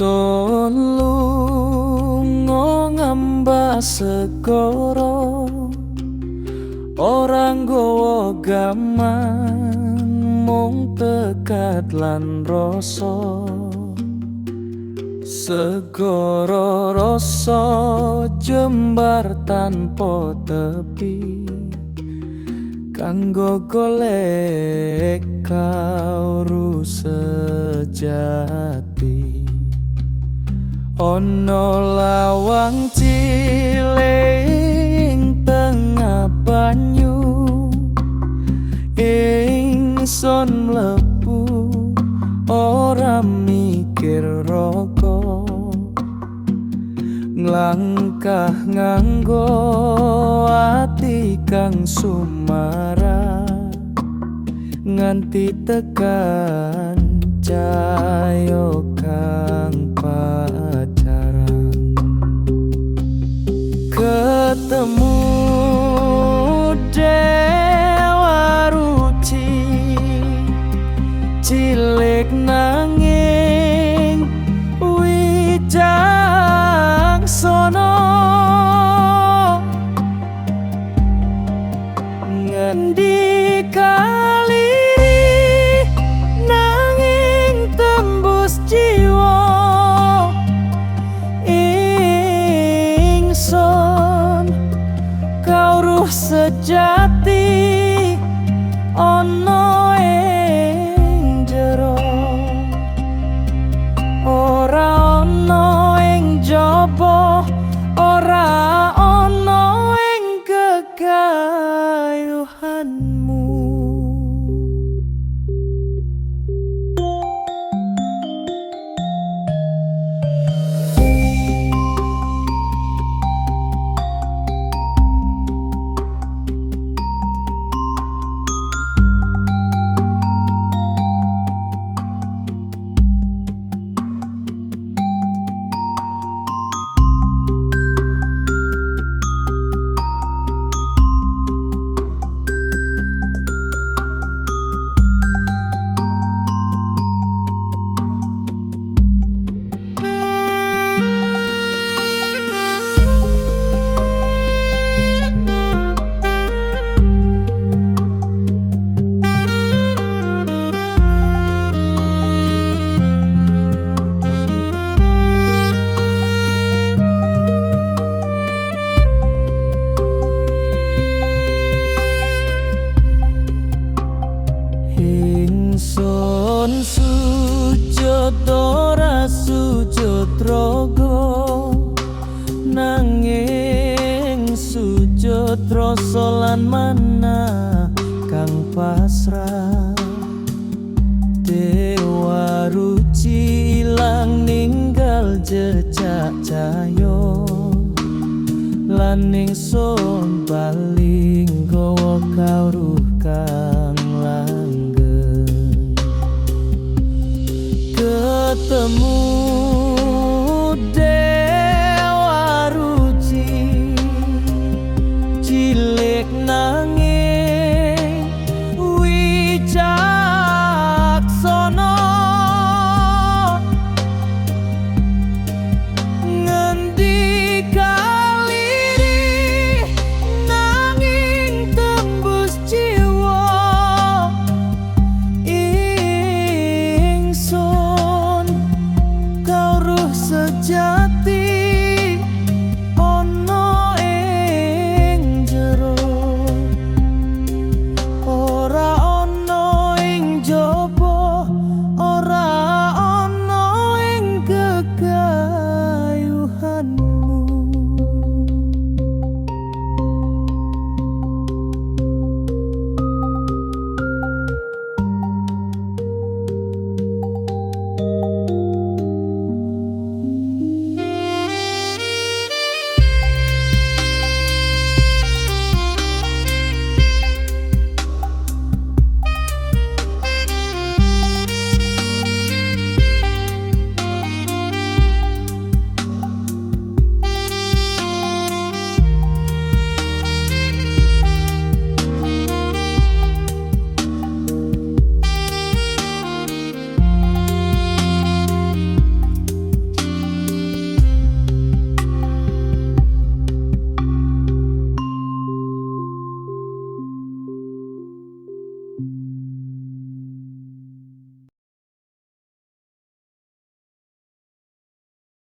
Solo ngamba segoro orang gowo gaman mung tekat lan rasa. Segoro rasa jembar tanpa tepi kanggo golek kau sejati. Ono lawang ciling ingsun mlebu ora mikir rokok. Nglangkah nganggo ati kang sumara nganti tekan cayo kang pacaran. Ketemu dewa nanging wijang sono. Ngendi kali nanging tembus jiwa ingsun. Kau ruh sejati ono Ingsun sujud ora sujud rogo nanging sujud rasa lan mana kang pasrah? Dewa ruci ilang ninggal jejak cayo lan ingsun paling gowo kau the moon